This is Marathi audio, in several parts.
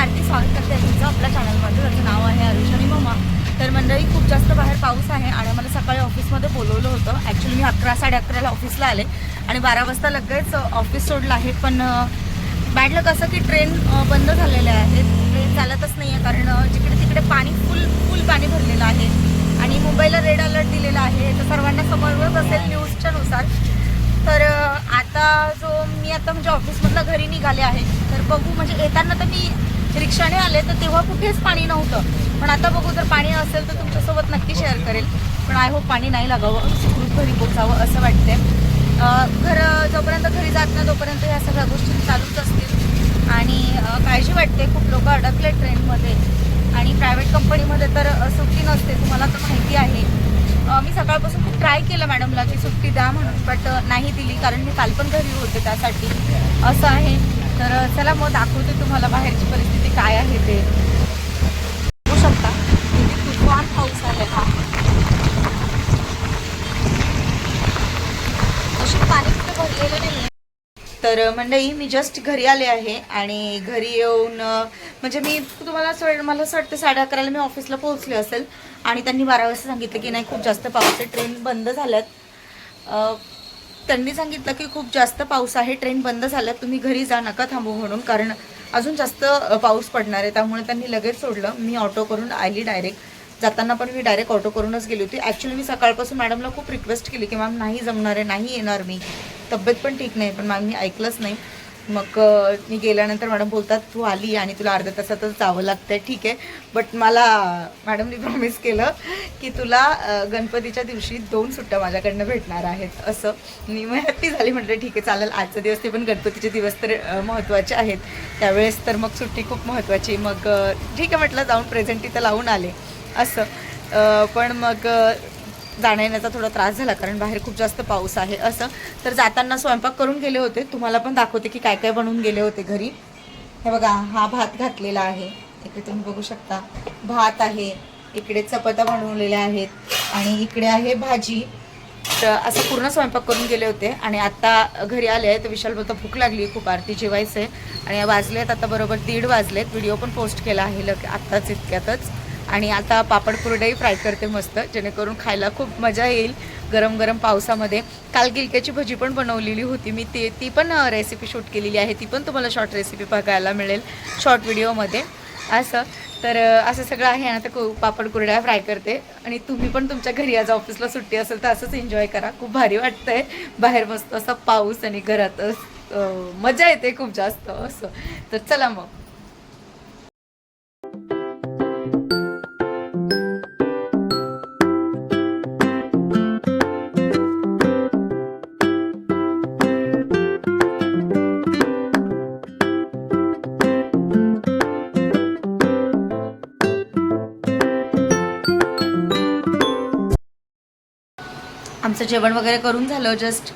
आरती स्वागत करते. तुमचं आपल्या चॅनलमध्ये त्याचं नाव आहे आरुष आणि मम्मा तर मंडळी खूप जास्त बाहेर पाऊस आहे आणि मला सकाळी ऑफिसमध्ये बोलवलं होतं. ॲक्च्युली मी अकरा साडे अकराला ऑफिसला आले आणि बारा वाजता लगेच ऑफिस सोडलं आहे. पण बॅड लक असं की ट्रेन बंद झालेल्या आहेत. ट्रेन चालतच नाही आहे कारण जिकडे तिकडे पाणी फुल फुल पाणी भरलेलं आहे. आणि मुंबईला रेड अलर्ट दिलेला आहे. तर सर्वांना समजवत असेल न्यूजच्या नुसार. तर आता जो मी आता म्हणजे ऑफिसमधला घरी निघाले आहे तर बघू म्हणजे येताना तर मी रिक्षाने आले तर तेव्हा कुठेच पाणी नव्हतं. पण आता बघू जर पाणी असेल तर तुमच्यासोबत नक्की शेअर करेल. पण आय होप पाणी नाही लागावं सुखरूप घरी पोचावं असं वाटते घर जोपर्यंत घरी जात नाही तोपर्यंत ह्या सगळ्या गोष्टी चालूच असतील. आणि काळजी वाटते खूप लोक अडकले ट्रेनमध्ये आणि प्रायव्हेट कंपनीमध्ये तर सुट्टी नसते तुम्हाला तर माहिती आहे. मी सकाळपासून खूप ट्राय केलं मॅडमला की सुट्टी द्या म्हणून बट नाही दिली कारण मी काल पण घरी होते त्यासाठी. असं आहे. तर चला मग दाखवते तुम्हाला बाहेरची परिस्थिती काय आहे ते. बघू शकता. किती तुफान पाऊस आहे हा. अशी पाणी कुठे भरलेलं नाही तर मंडई मंडळी मी जस्ट घरी आले आहे आणि घरी येऊन म्हणजे मी तुम्हाला असं मला असं वाटतं साडे अकराला मी ऑफिसला पोहोचले असेल. आणि त्यांनी बारा वाजता सांगितलं की नाही खूप जास्त पाऊस आहे ट्रेन बंद झाल्यात. त्यांनी सांगितलं की खूप जास्त पाऊस आहे ट्रेन बंद झाल्यात तुम्ही घरी जा नका थांबू म्हणून. कारण अजून जास्त पाऊस पडणार आहे त्यामुळे त्यांनी लगेच सोडलं. मी ऑटो करून आली डायरेक्ट जाताना पण मी डायरेक्ट ऑटो करूनच गेली होती. ॲक्च्युली मी सकाळपासून मॅडमला खूप रिक्वेस्ट केली की मॅम नाही जमणार आहे नाही येणार मी. तब्येत पण ठीक नाही पण मॅम मी ऐकलंच नाही. मग मी गेल्यानंतर मॅडम बोलतात तू आली आणि तुला अर्ध्या तासातच जावं लागतंय ठीक आहे. बट मला मॅडमनी प्रॉमिस केलं की तुला गणपतीच्या दिवशी दोन सुट्ट्या माझ्याकडनं भेटणार आहेत. असं. मी मग हॅप्पी झाली म्हटलं ठीक आहे चालेल. आजचा दिवस ते पण गणपतीचे दिवस तर महत्त्वाचे आहेत. त्यावेळेस तर मग सुट्टी खूप महत्त्वाची. मग ठीक आहे म्हटलं जाऊन प्रेझेंट तिथं लावून आले. असं. पण मग जाण्या येण्याचा थोडा त्रास झाला कारण बाहेर खूप जास्त पाऊस आहे असं. तर जाताना स्वयंपाक करून गेले होते. तुम्हाला पण दाखवते की काय काय बनवून गेले होते घरी. हे बघा हा भात घातलेला आहे. इकडे तुम्ही बघू शकता. भात आहे इकडे चपात्या बनवलेल्या आहेत आणि इकडे आहे भाजी. तर असं पूर्ण स्वयंपाक करून गेले होते आणि आता घरी आले आहे तर विशाल बोलतो भूक लागली खूप. आरती जेवायचं आहे आणि वाजलेत आता बरोबर दीड वाजलेत. व्हिडिओ पण पोस्ट केला आहे. लग आत्ताच इतक्यातच. आणि आता पापड कुरडई फ्राय करते मस्त जेणेकरून खायला खूप मजा येईल गरम गरम पावसामध्ये. काल गिलक्याची भजी पण बनवलेली होती मी ते ती पण रेसिपी शूट केलेली आहे ती पण तुम्हाला शॉर्ट रेसिपी बघायला मिळेल शॉर्ट व्हिडिओमध्ये असं. तर असं सगळं आहे आता कु पापड कुरड्या फ्राय करते. आणि तुम्ही पण तुमच्या घरी आज ऑफिसला सुट्टी असेल तर असंच एन्जॉय करा. खूप भारी वाटतंय. बाहेर मस्त असा पाऊस आणि घरात मजा येते खूप जास्त असं. तर चला मग. आमचं जेवण वगैरे करून झालं जस्ट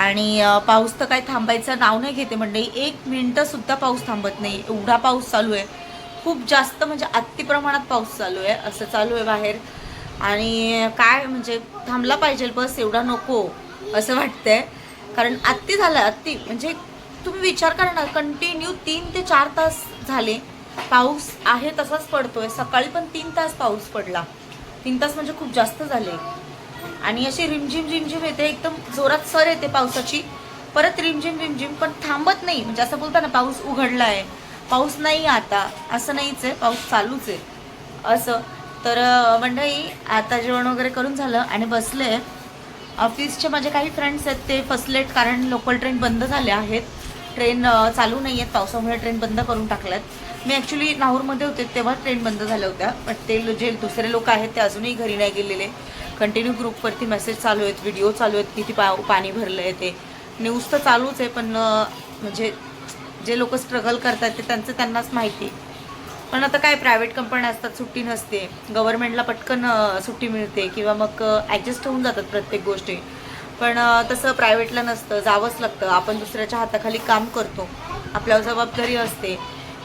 आणि पाऊस तर काही थांबायचं नाव नाही घेते मंडळी एक मिनटंसुद्धा पाऊस थांबत नाही. एवढा पाऊस चालू आहे. खूप जास्त म्हणजे अति प्रमाणात पाऊस चालू आहे. असं चालू आहे बाहेर. आणि काय म्हणजे थांबला पाहिजे बस एवढा नको असं वाटतंय. कारण अति झालं अति म्हणजे तुम्ही विचार करा ना कंटिन्यू तीन ते चार तास झाले. पाऊस आहे तसाच पडतोय. सकाळी पण तीन तास पाऊस पडला. तीन तास म्हणजे खूप जास्त झाले. आणि अशी रिमझिम रिमझिम येते एकदम जोरात सर येते पावसाची. परत रिमझिम रिमझिम पण थांबत नाही. म्हणजे असं बोलता ना पाऊस उघडला आहे पाऊस नाही आता असं नाहीच आहे पाऊस चालूच आहे. असं. तर मंडळी आता जेवण वगैरे करून झालं आणि बसले. ऑफिसचे माझे काही फ्रेंड्स आहेत ते फसलेत कारण लोकल ट्रेन बंद झाल्या आहेत. ट्रेन चालू नाही आहेत पावसामुळे ट्रेन बंद करून टाकल्यात. मी ॲक्च्युली नाहूरमध्ये होते तेव्हा ट्रेन बंद झाल्या होत्या. बट ते जे दुसरे लोक आहेत ते अजूनही घरी नाही गेलेले. कंटिन्यू ग्रुपवरती मेसेज चालू आहेत व्हिडिओ चालू आहेत किती पा पाणी भरलं आहे ते. न्यूज तर चालूच आहे पण म्हणजे जे लोक स्ट्रगल करतात ते त्यांचं त्यांनाच माहिती. पण आता काय प्रायव्हेट कंपन्या असतात सुट्टी नसते. गव्हर्नमेंटला पटकन सुट्टी मिळते किंवा मग ॲडजस्ट होऊन जातात प्रत्येक गोष्टी. पण तसं प्रायव्हेटला नसतं. जावंच लागतं. आपण दुसऱ्याच्या हाताखाली काम करतो. आपल्यावर जबाबदारी असते.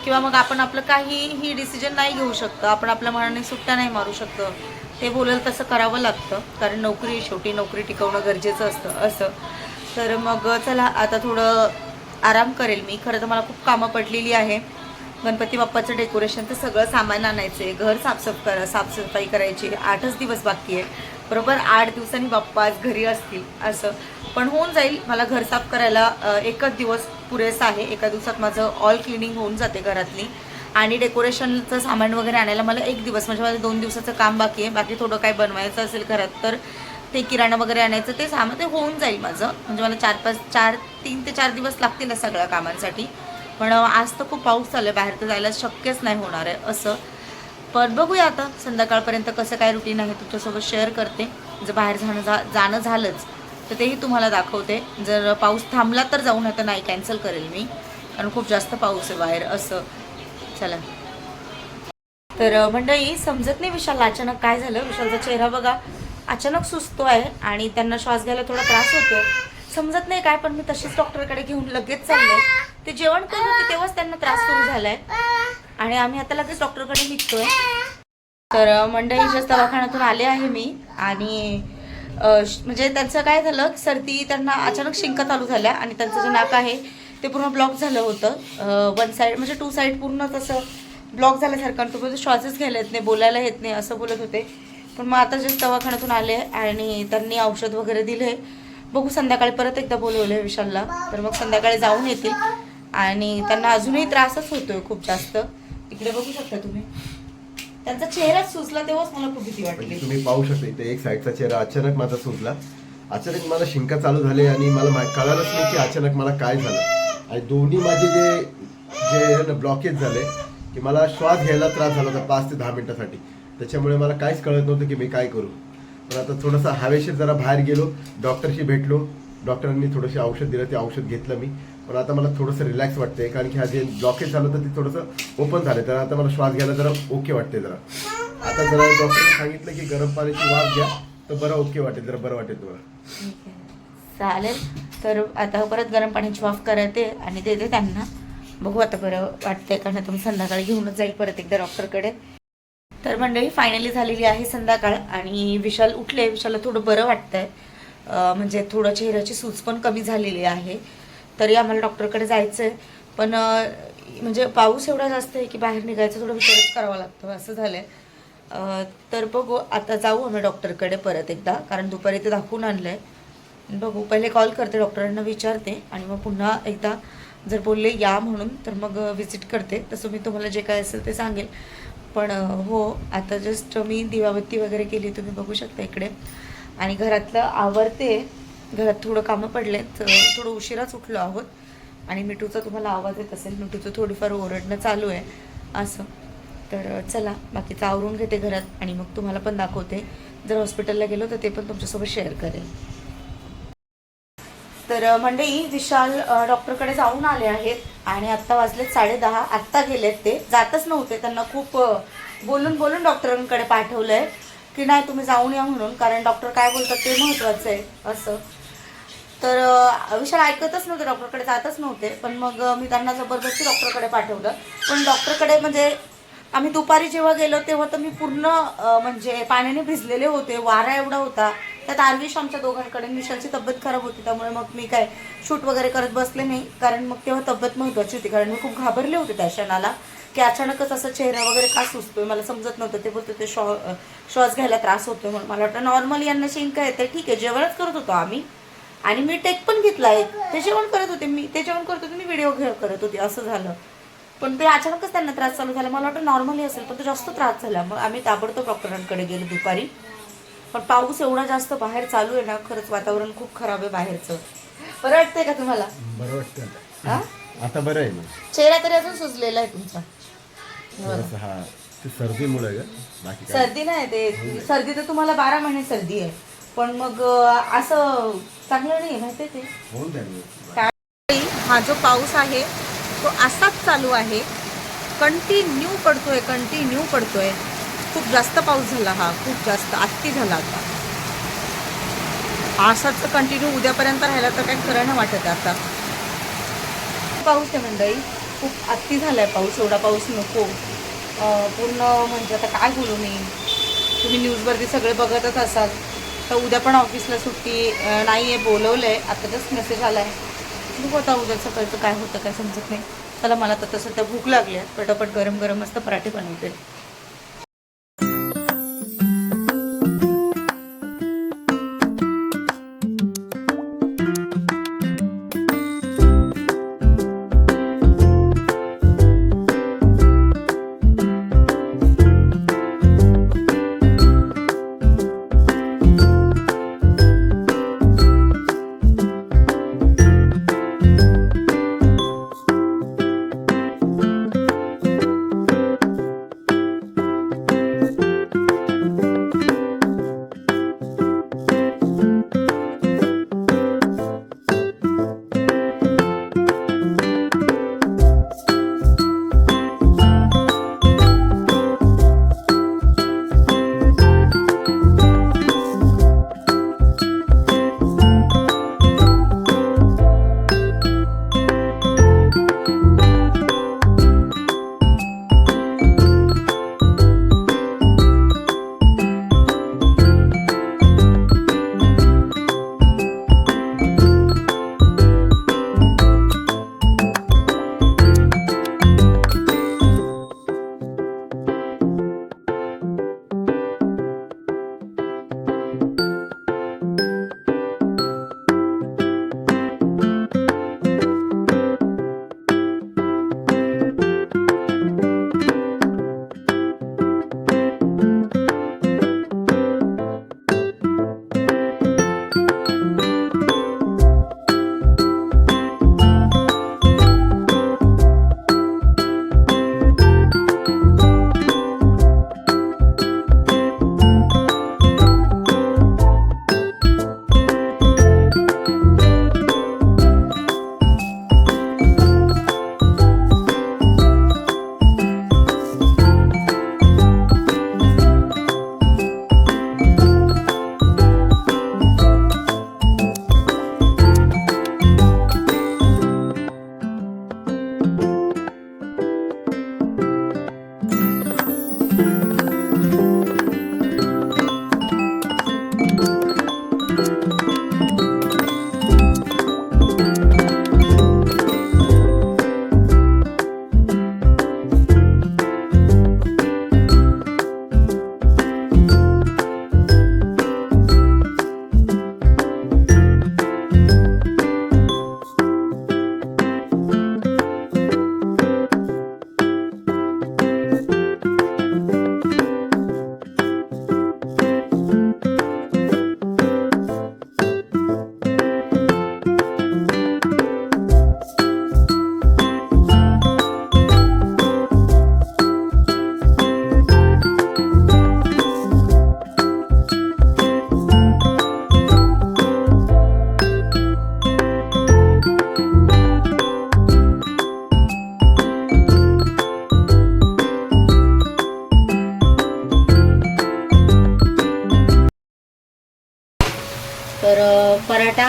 किंवा मग आपण आपलं काहीही डिसिजन नाही घेऊ शकतं. आपण आपल्या मनाने सुट्ट्या नाही मारू शकतं. ते बोलेल तसं करावं लागतं. कारण नोकरी शेवटी नोकरी टिकवणं गरजेचं असतं असं. तर मग चला आता थोडं आराम करेल मी. खरं तर मला खूप कामं पडलेली आहे. गणपती बाप्पाचं डेकोरेशनचं सगळं सामान आणायचं आहे घर साफसफ करा साफसफाई करायची. आठच दिवस बाकी आहे. बरोबर आठ दिवसांनी बाप्पा आज घरी असतील असं. पण होऊन जाईल मला घर साफ करायला एकच दिवस पुरेसा आहे. एका दिवसात माझं ऑल क्लिनिंग होऊन जाते घरातली. आणि डेकोरेशनचं सामान वगैरे आणायला मला एक दिवस म्हणजे माझं दोन दिवसाचं काम बाकी आहे. बाकी थोडं काय बनवायचं असेल घरात तर ते किराणा वगैरे आणायचं ते सामान ते होऊन जाईल माझं. म्हणजे मला चार पाच चार तीन ते चार दिवस लागतील सगळ्या कामांसाठी. पण आज तर खूप पाऊस चालू आहे. बाहेर तर जायला शक्यच नाही होणार आहे असं. पण बघूया आता संध्याकाळपर्यंत कसं काय रुटीन आहे तुमच्यासोबत शेअर करते. जर बाहेर जाणं जा जाणं झालंच तर तेही तुम्हाला दाखवते. जर पाऊस थांबला तर जाऊ नाही तर नाही कॅन्सल करेल मी. कारण खूप जास्त पाऊस आहे बाहेर असं. चला. तर मंडळी समजत नाही विशालला अचानक काय झालं. विशालचा चेहरा बघा अचानक सुचतो आहे आणि त्यांना श्वास घ्यायला थोडा त्रास होतोय. समजत नाही काय पण मी तशीच डॉक्टरकडे घेऊन लगेच चालले. ते जेवण करत होते तेव्हाच त्यांना त्रास सुरू झालाय. आणि आम्ही आता लगेच डॉक्टरकडे निघतोय. तर अ, दवाखान्यातून आले आहे मी. आणि म्हणजे त्यांचं काय झालं सर्दी त्यांना अचानक शिंका चालू झाल्या आणि त्यांचं जे नाक आहे ते पूर्ण ब्लॉक झालं होतं. वन साईड म्हणजे टू साईड पूर्ण तसं ब्लॉक झाल्यासारखं आणि तो श्वासच घ्यायला येत नाही बोलायला येत नाही असं बोलत होते. पण मग आता जे दवाखान्यातून आले आणि त्यांनी औषध वगैरे दिले. बघू संध्याकाळी परत एकदा बोलवलं विशालला. तर मग संध्याकाळी जाऊन येतील. आणि त्यांना अजूनही त्रासच होतोय खूप जास्त. इकडे बघू शकता तुम्ही. त्यांचा चेहरा सुचला तेव्हाच मला खूप भीती वाटली. म्हणजे तुम्ही पाहू शकता इथे एक साईडचा चेहरा अचानक माझा सुचला अचानक मला शिंका चालू झाले आणि मला मा- कळालंच नाही की अचानक मला काय झालं. आणि दोन्ही माझे जे जे ब्लॉकेज झाले की मला श्वास घ्यायला त्रास झाला होता पाच ते दहा मिनिटासाठी. त्याच्यामुळे मला काहीच कळत नव्हतं की मी काय करू. पण आता थोडंसं हवेशीर जरा बाहेर गेलो डॉक्टरशी भेटलो. डॉक्टरांनी थोडंसं औषध दिलं ते औषध घेतलं मी. पण आता मला थोडंसं रिलॅक्स वाटते कारण की हा जे ब्लॉकेज झालं होतं ते थोडंसं ओपन झालं तर आता मला श्वास घ्यायला जरा ओके वाटते जरा. आता जरा डॉक्टरने सांगितलं की गरम पाण्याची वाफ घ्या तर बरं ओके वाटेल जरा बरं वाटेल तुम्हाला. चालेल. तर आता परत गरम पाण्याची वाफ करते आणि देते त्यांना. बघू आता बरं वाटतंय कारण तुम्ही संध्याकाळी घेऊनच जाईल परत एकदा डॉक्टरकडे तर मंडळी फायनली झालेली आहे संध्याकाळ आणि विशाल उठले. विशालला थोडं बरं वाटतंय. म्हणजे थोडं चेहऱ्याची सूज पण कमी झालेली आहे. तरी आम्हाला डॉक्टरकडे जायचं आहे पण म्हणजे पाऊस एवढा जास्त आहे की बाहेर निघायचं थोडं विचारच करावा लागतो असं झालं आहे तर बघू आता जाऊ आम्ही डॉक्टरकडे परत एकदा कारण दुपारी ते दाखवून आणलं आहे बघू पहिले कॉल करते डॉक्टरांना विचारते आणि मग पुन्हा एकदा जर बोलले या म्हणून तर मग व्हिजिट करते. तसं मी तुम्हाला जे काय असेल ते सांगेल. पण हो आता जस्ट मी दिवाबत्ती वगैरे केली तुम्ही बघू शकता इकडे. आणि घरातलं आवरते. घरात थोडं कामं पडले तर थोडं उशिराच उठलो आहोत. आणि मिठूचा तुम्हाला आवाज येत असेल मिठूचं थोडीफार ओरडणं चालू आहे असं. तर चला बाकीचं आवरून घेते घरात आणि मग तुम्हाला पण दाखवते. जर हॉस्पिटलला गेलो तर ते पण तुमच्यासोबत शेअर करेल. तर मंडई विशाल डॉक्टरकडे जाऊन आले आहेत आणि आत्ता वाजलेत साडे दहा आत्ता गेलेत ते. जातच नव्हते. त्यांना खूप बोलून बोलून डॉक्टरांकडे पाठवलं आहे की नाही तुम्ही जाऊन या म्हणून. कारण डॉक्टर काय बोलतात ते महत्त्वाचं आहे असं. तर विशाल ऐकतच नव्हते डॉक्टरकडे जातच नव्हते. पण मग मी त्यांना जबरदस्ती डॉक्टरकडे पाठवलं. पण डॉक्टरकडे म्हणजे आम्ही दुपारी जेव्हा गेलो तेव्हा तर मी पूर्ण म्हणजे पाण्याने भिजलेले होते. वारा एवढा होता. त्यात आर्विश आमच्या दोघांकडे. मिशालची तब्येत खराब होती. त्यामुळे मग मी काय शूट वगैरे करत बसले नाही. कारण मग तेव्हा तब्येत महत्त्वाची होती. कारण मी खूप घाबरले होते त्या क्षणाला. की अचानकच असं चेहरा वगैरे का सुचतोय. मला समजत नव्हतं. ते बोलतो ते श्वा श्वास घ्यायला त्रास होतोय. म्हणून मला वाटतं नॉर्मल यांना शिंका येते. ठीक आहे. जेवणच करत होतो आम्ही. आणि मी टेक पण घेतला एक. ते जेवण करत होते मी. ते जेवण करत होते मी व्हिडिओ घे करत होते. असं झालं. पण ते अचानकच त्यांना त्रास चालू झाला. मला वाटतं नॉर्मली असेल पण तो जास्त त्रास झाला. मग आम्ही ताबडतोब डॉक्टरांकडे गेलो दुपारी. पण पाऊस एवढा जास्त बाहेर चालू आहे ना खरंच वातावरण खूप खराब आहे बाहेरचं. बरं वाटतंय का तुम्हाला? बरं वाटतं आता. हा? आता बरं आहे ना. चेहरा तरी अजून सुजलेला आहे तुमचा. थोडंसं हा ते सर्दीमुळे ग. बाकी काय? सर्दी नाही ते सर्दी तर तुम्हाला बारा महिने सर्दी आहे. पण मग अं, असं चांगलं नाही माहिती ते. होऊन जाईल. काय हा जो पाऊस आहे तो असाच चालू आहे. कंटिन्यू पडतोय कंटिन्यू पडतोय. खूप जास्त पाऊस झाला हा. खूप जास्त आत्ती झाला आता. असाच कंटिन्यू उद्यापर्यंत राहिला तर काही खरं नाही वाटत आता. पाऊस आहे मंडळी. खूप आत्ती झालाय पाऊस. एवढा पाऊस नको. पूर्ण म्हणजे आता काय बोलू मी. तुम्ही न्यूजवरती सगळे बघतच असाल. तर उद्या पण ऑफिसला सुट्टी नाही आहे बोलवलं आहे आता जस्ट मेसेज आला आहे बघू आता उद्या सकाळचं काय होतं काय समजत नाही. चला मला तर तसं तर भूक लागली आहे. पटापट गरम गरम मस्त पराठे बनवते.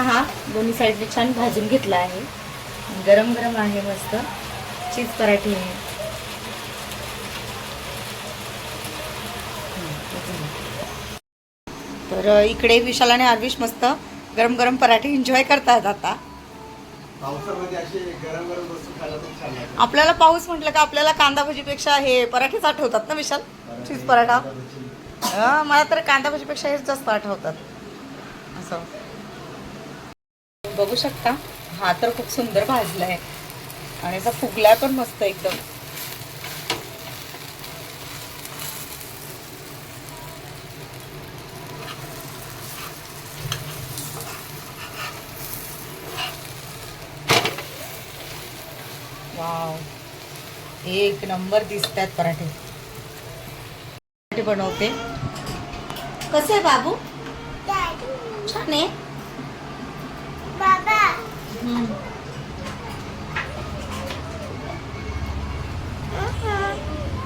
हा दोन्ही साईडने छान भाजून घेतला आहे. गरम गरम आहे मस्त. चीज पराठे आहे तर इकडे विशाल आणि आर्विश मस्त गरम गरम पराठे एन्जॉय करतात आता. आपल्याला पाऊस म्हटलं का आपल्याला कांदा भजीपेक्षा हे पराठेच आठवतात ना विशाल? चीज पराठा. मला तर कांदा भजीपेक्षा हेच जास्त आठवतात. असं. बघू शकता. हा तर खूप सुंदर भाजलाय. आणि असा फुगलाय पण मस्त एकदम. वाव. एक नंबर दिसत आहेत पराठे. पराठे बनवते. कसे आहे बाबू? छान आहे.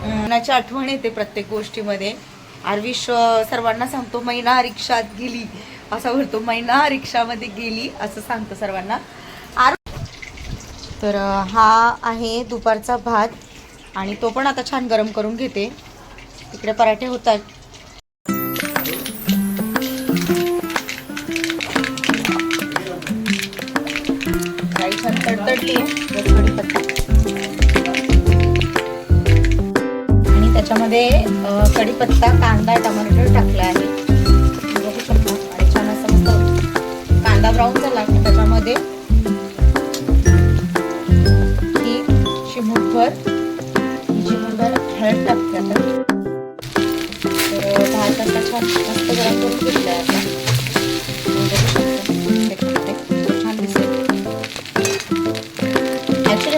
मनाची आठवण येते प्रत्येक गोष्टीमध्ये. आरविश सर्वांना सांगतो मैना रिक्षात गेली. असा म्हणतो मैना रिक्षामध्ये गेली असं सांगतो सर्वांना. आर तर हा आहे दुपारचा भात आणि तो पण आता छान गरम करून घेते. इकडे पराठे होतात. आणि त्याच्यामध्ये कढीपत्ता कांदा टमाटर टाकला आहे. बघू शकतो. आणि छान असं कांदा ब्राऊन झाला की त्याच्यामध्ये ही चिमूटभर हळद टाकते आता. छान मस्त गरम करून आहे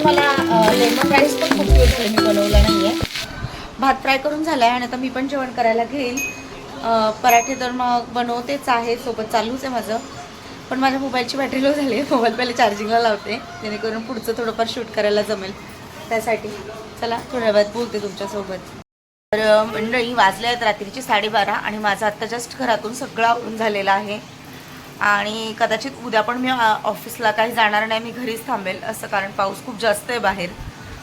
मला लेमन राईस पण खूप दिवस मी बनवला नाही आहे भात फ्राय करून झाला आहे आणि आता मी पण जेवण करायला घेईल. पराठे तर मग बनवतेच आहे. सोबत चालूच आहे माझं. पण माझ्या मोबाईलची बॅटरी लो झाली आहे. मोबाईल पहिले चार्जिंगला लावते. जेणेकरून पुढचं थोडंफार शूट करायला जमेल. त्यासाठी. चला थोड्या वेळात बोलते तुमच्यासोबत. तर मंडळी वाजले आहेत. रात्रीचे साडेबारा आणि माझं आत्ता जस्ट घरातून सगळं आवरून झालेला आहे. आणि कदाचित उद्या पण मी ऑफिसला काही जाणार नाही मी घरीच थांबेल असं कारण पाऊस खूप जास्त आहे बाहेर.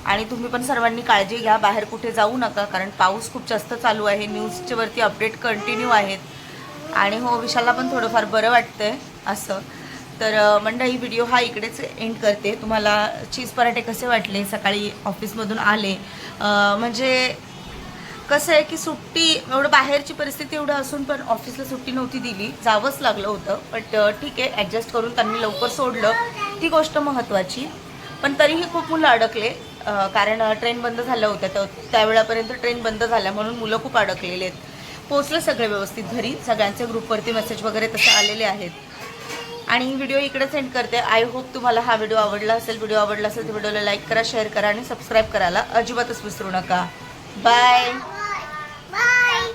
आणि तुम्ही पण सर्वांनी काळजी घ्या बाहेर कुठे जाऊ नका कारण पाऊस खूप जास्त चालू आहे न्यूजच्या वरती अपडेट कंटिन्यू आहेत. आणि हो विशालला पण थोडंफार बरं वाटतंय असं. तर मंडळी व्हिडिओ हा इकडेच एंड करते. तुम्हाला चीज पराठे कसे वाटले? सकाळी ऑफिसमधून आले. म्हणजे कसं आहे की सुट्टी एवढं बाहेरची परिस्थिती एवढं असून पण ऑफिसला सुट्टी नव्हती दिली जावंच लागलं होतं. बट ठीक आहे ॲडजस्ट करून त्यांनी लवकर सोडलं. ती गोष्ट महत्त्वाची पण तरीही खूप मुलं अडकले. कारण ट्रेन बंद झाल्या होत्या. तर त्यावेळापर्यंत ट्रेन बंद झाल्या म्हणून मुलं खूप अडकलेले आहेत. पोचले सगळे व्यवस्थित घरी. सगळ्यांचे ग्रुपवरती मेसेज वगैरे तसे आलेले आहेत. आणि व्हिडिओ इकडे सेंड करते. आय होप तुम्हाला हा व्हिडिओ आवडला असेल. व्हिडिओ आवडला असेल तर व्हिडिओला लाईक करा शेअर करा आणि सबस्क्राईब करायला अजिबातच विसरू नका. Bye bye